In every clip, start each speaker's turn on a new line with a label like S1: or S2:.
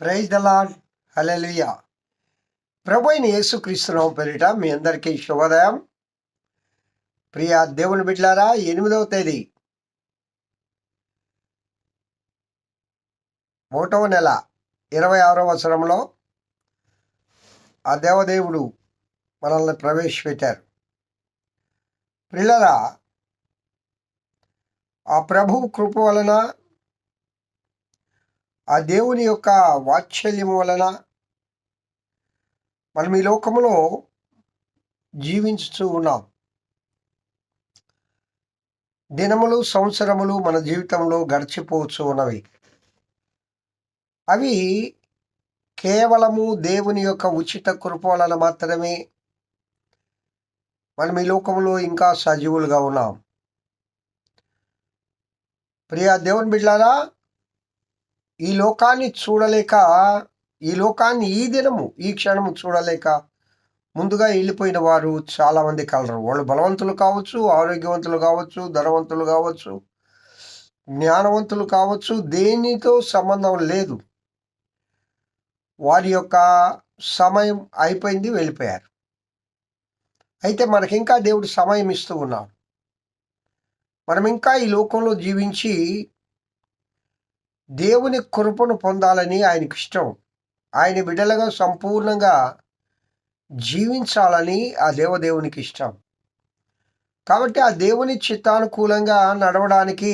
S1: Praise the Lord hallelujah ప్రభు అయిన పేరిట మీ అందరికీ శుభోదయం. ప్రియ దేవుని బిడ్లారా ఎనిమిదవ తేదీ. ఒకటవ నెల ఇరవై ఆరో సంవత్సరంలో ఆ దేవదేవుడు మనల్ని ప్రవేశపెట్టారు. పిల్లరా ఆ ప్రభు కృప వలన ఆ దేవుని యొక్క వాత్సల్యం వలన మనం ఈ లోకంలో జీవించుతూ ఉన్నాం. దినములు సంవత్సరములు మన జీవితంలో గడిచిపోవచ్చు ఉన్నవి. అవి కేవలము దేవుని యొక్క ఉచిత కృప వలన మాత్రమే మనం ఈ లోకంలో ఇంకా సజీవులుగా ఉన్నాం. ప్రియా దేవుని బిడ్డారా ఈ లోకాన్ని చూడలేక ఈ లోకాన్ని ఈ దినము ఈ క్షణము చూడలేక ముందుగా వెళ్ళిపోయిన వారు చాలామంది కలరు. వాళ్ళు బలవంతులు కావచ్చు ఆరోగ్యవంతులు కావచ్చు ధనవంతులు కావచ్చు జ్ఞానవంతులు కావచ్చు దేనితో సంబంధం లేదు. వారి యొక్క సమయం అయిపోయింది వెళ్ళిపోయారు. అయితే మనకి ఇంకా దేవుడు సమయం ఇస్తూ ఉన్నాడు. మనం ఇంకా ఈ లోకంలో జీవించి దేవుని కృపను పొందాలని ఆయనకి ఇష్టం. ఆయన బిడ్డలుగా సంపూర్ణంగా జీవించాలని ఆ దేవదేవునికి ఇష్టం. కాబట్టి ఆ దేవుని చిత్తానుకూలంగా నడవడానికి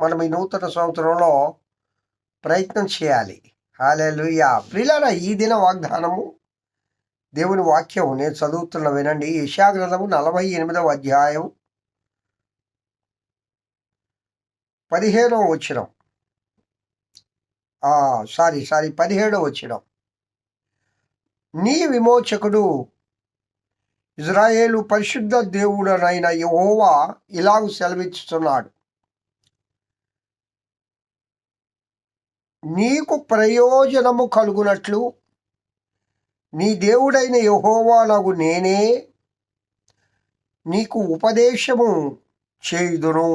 S1: మనం ఈ నూతన సంవత్సరంలో ప్రయత్నం చేయాలి. హాలేలుయా ప్రిలారా ఈ దిన వాగ్దానము దేవుని వాక్యం నేను చదువుతున్న వినండి. యశాగ్రంథము నలభై ఎనిమిదవ అధ్యాయం పదిహేనవ వచ్చినం సారీ సారీ పదిహేడో వచ్చిన నీ విమోచకుడు ఇజ్రాయేలు పరిశుద్ధ దేవుడనైన యహోవా ఇలాగ సెలవిస్తున్నాడు నీకు ప్రయోజనము కలుగునట్లు నీ దేవుడైన యహోవానగు నేనే నీకు ఉపదేశము చేయుదును.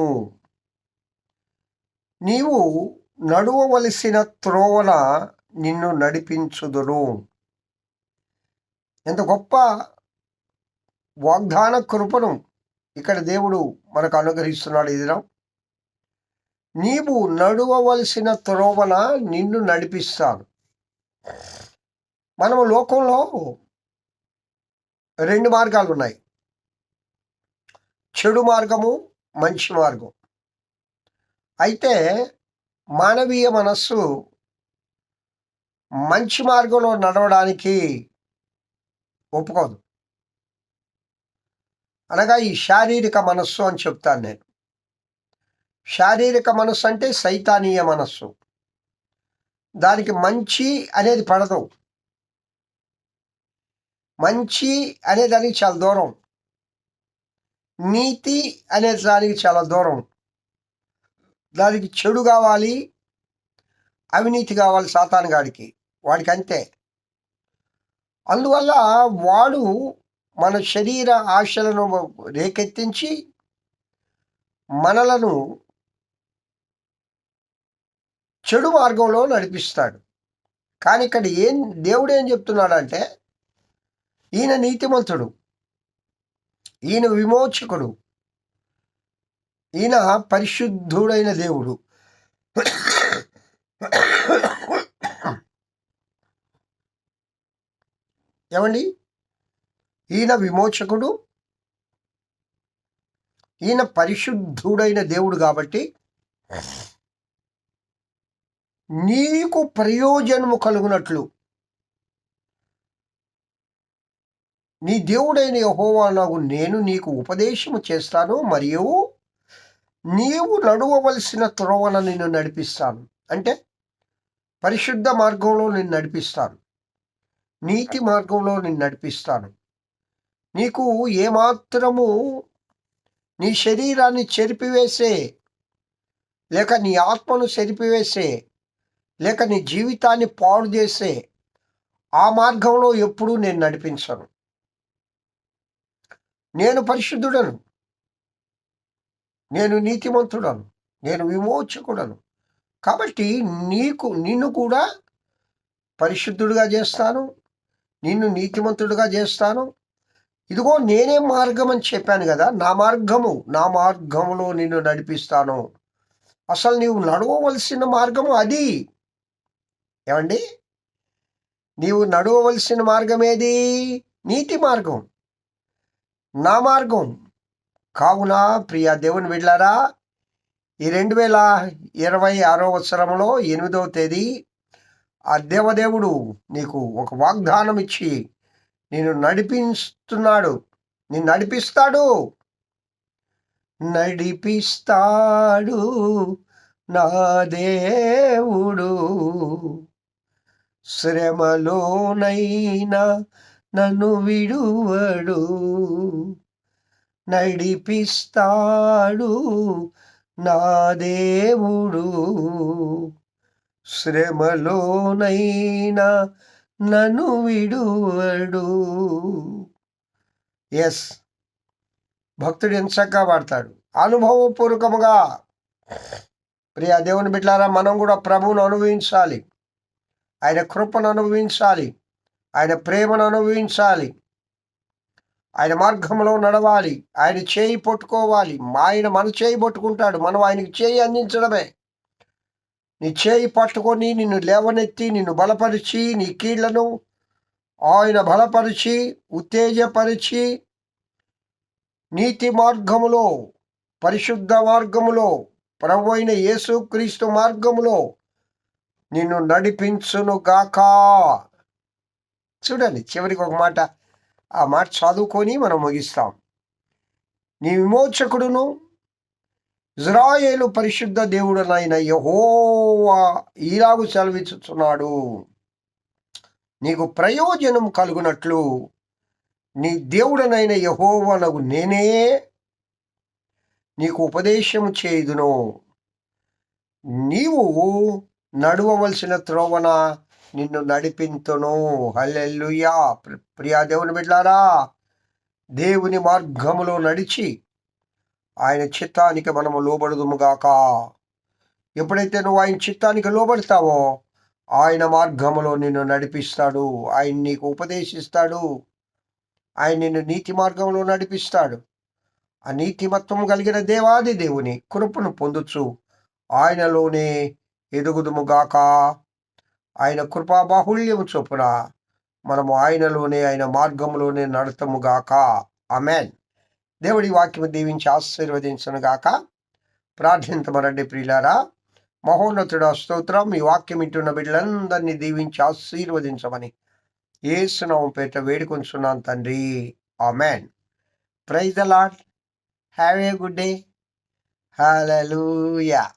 S1: నీవు నడువవలసిన త్రోవన నిన్ను నడిపించుదును. ఎంత గొప్ప వాగ్దాన కృపను ఇక్కడ దేవుడు మనకు అనుగ్రహిస్తున్నాడు ఇది నీవు నడువవలసిన త్రోవన నిన్ను నడిపిస్తాను. మనము లోకంలో రెండు మార్గాలు ఉన్నాయి. చెడు మార్గము మంచి మార్గం. అయితే మానవీయ మనస్సు మంచి మార్గంలో నడవడానికి ఒప్పుకోదు. అనగా ఈ శారీరక మనస్సు అని చెప్తాను నేను. శారీరక మనస్సు అంటే సైతానీయ మనస్సు. దానికి మంచి అనేది పడదు. మంచి అనే దానికి చాలా దూరం. నీతి అనే దానికి చాలా దూరం. దానికి చెడు కావాలి అవినీతి కావాలి సాతాను గాడికి వాడికి అంతే. అందువల్ల వాడు మన శరీర ఆశలను రేకెత్తించి మనలను చెడు మార్గంలో నడిపిస్తాడు. కానీ ఇక్కడ ఏం దేవుడు ఏం చెప్తున్నాడంటే ఈయన నీతిమంతుడు ఈయన విమోచకుడు ఈయన పరిశుద్ధుడైన దేవుడు. ఏమండి? ఈయన విమోచకుడు. ఈయన పరిశుద్ధుడైన దేవుడు కాబట్టి నీకు ప్రయోజనము కలుగునట్లు. నీ దేవుడైన యహోవా నాకు నేను నీకు ఉపదేశము చేస్తాను మరియు నీవు నడవవలసిన త్రోవన నిన్ను నడిపిస్తాను. అంటే పరిశుద్ధ మార్గంలో నేను నడిపిస్తాను. నీతి మార్గంలో నేను నడిపిస్తాను. నీకు ఏమాత్రము నీ శరీరాన్ని చెరిపివేసే లేక నీ ఆత్మను చెరిపివేసే లేక నీ జీవితాన్ని పాడు చేసే ఆ మార్గంలో ఎప్పుడూ నేను నడిపించను. నేను పరిశుద్ధుడను. నేను నీతిమంతుడను నేను విమోచకుడను. కాబట్టి నీకు నిన్ను కూడా పరిశుద్ధుడిగా చేస్తాను నిన్ను నీతిమంతుడిగా చేస్తాను. ఇదిగో నేనే మార్గం అని చెప్పాను కదా నా మార్గము నా మార్గములో నిన్ను నడిపిస్తాను. అసలు నీవు నడవవలసిన మార్గము అది. ఏమండి? నీవు నడవవలసిన మార్గం ఏది? నీతి మార్గం. నా మార్గం. కావున ప్రియ దేవుని బిడ్లారా ఈ రెండు వేల ఇరవై ఆరో సంవత్సరంలో ఎనిమిదవ తేదీ ఆ దేవదేవుడు నీకు ఒక వాగ్దానం ఇచ్చి నేను నడిపిస్తున్నాడు. నేను నడిపిస్తాడు. నడిపిస్తాడు నా దేవుడు. శ్రమలోనైనా నన్ను విడువడు. నడిపిస్తాడు నా దేవుడు. శ్రమలోనైనా నన్ను విడువడు. ఎస్ భక్తుడు ఎంచక్కా పాడతాడు. అనుభవపూర్వకముగా. ప్రియ దేవుని బిడ్డారా మనం కూడా ప్రభువును అనుభవించాలి. ఆయన కృపను అనుభవించాలి. ఆయన ప్రేమను అనుభవించాలి. ఆయన మార్గంలో నడవాలి. ఆయన చేయి పట్టుకోవాలి. ఆయన మన చేయి పట్టుకుంటాడు. మనం ఆయనకి చేయి అందించడమే. నీ చేయి పట్టుకొని నిన్ను లేవనెత్తి నిన్ను బలపరిచి నీ కీళ్ళను ఆయన బలపరిచి ఉత్తేజపరిచి నీతి మార్గములో పరిశుద్ధ మార్గములో ప్రభు అయిన యేసుక్రీస్తు మార్గములో నిన్ను నడిపించును గాక చూడండి చివరికి ఒక మాట. ఆ మాట చదువుకొని మనం ముగిస్తాం. నీ విమోచకుడును ఇజ్రాయేలు పరిశుద్ధ దేవుడునైన యహోవా ఈలాగు సెలవిస్తున్నాడు నీకు ప్రయోజనం కలుగునట్లు నీ దేవుడనైన యహోవనకు నేనే నీకు ఉపదేశం చేయుదును. నీవు నడవవలసిన త్రోవన నిన్ను నడిపింతును. హల్లెల్లుయా ప్రియా దేవుని బిడ్లారా దేవుని మార్గములో నడిచి ఆయన చిత్తానికి మనము లోబడుదుముగాక ఎప్పుడైతే నువ్వు ఆయన చిత్తానికి లోబడతావో ఆయన మార్గములో నిన్ను నడిపిస్తాడు. ఆయన నీకు ఉపదేశిస్తాడు. ఆయన నిన్ను నీతి మార్గంలో నడిపిస్తాడు. ఆ నీతిమత్వం కలిగిన దేవాది దేవుని కృపను పొందుచు ఆయనలోనే ఎదుగుదుముగాక ఆయన కృపాబాహుళ్యము చొప్పున మనము ఆయనలోనే ఆయన మార్గంలోనే నడతముగాక అమెన్ దేవుడి వాక్యము దీవించి ఆశీర్వదించను గాక. ప్రార్థించమనండి ప్రియులారా. మహోన్నతుడ స్తోత్రం. ఈ వాక్యం ఇంటున్న బిడ్డలందరినీ దీవించి ఆశీర్వదించమని ఏసునామం పేట వేడుకొంచున్నాను తండ్రి. Amen. Praise the Lord have a good day. Hallelujah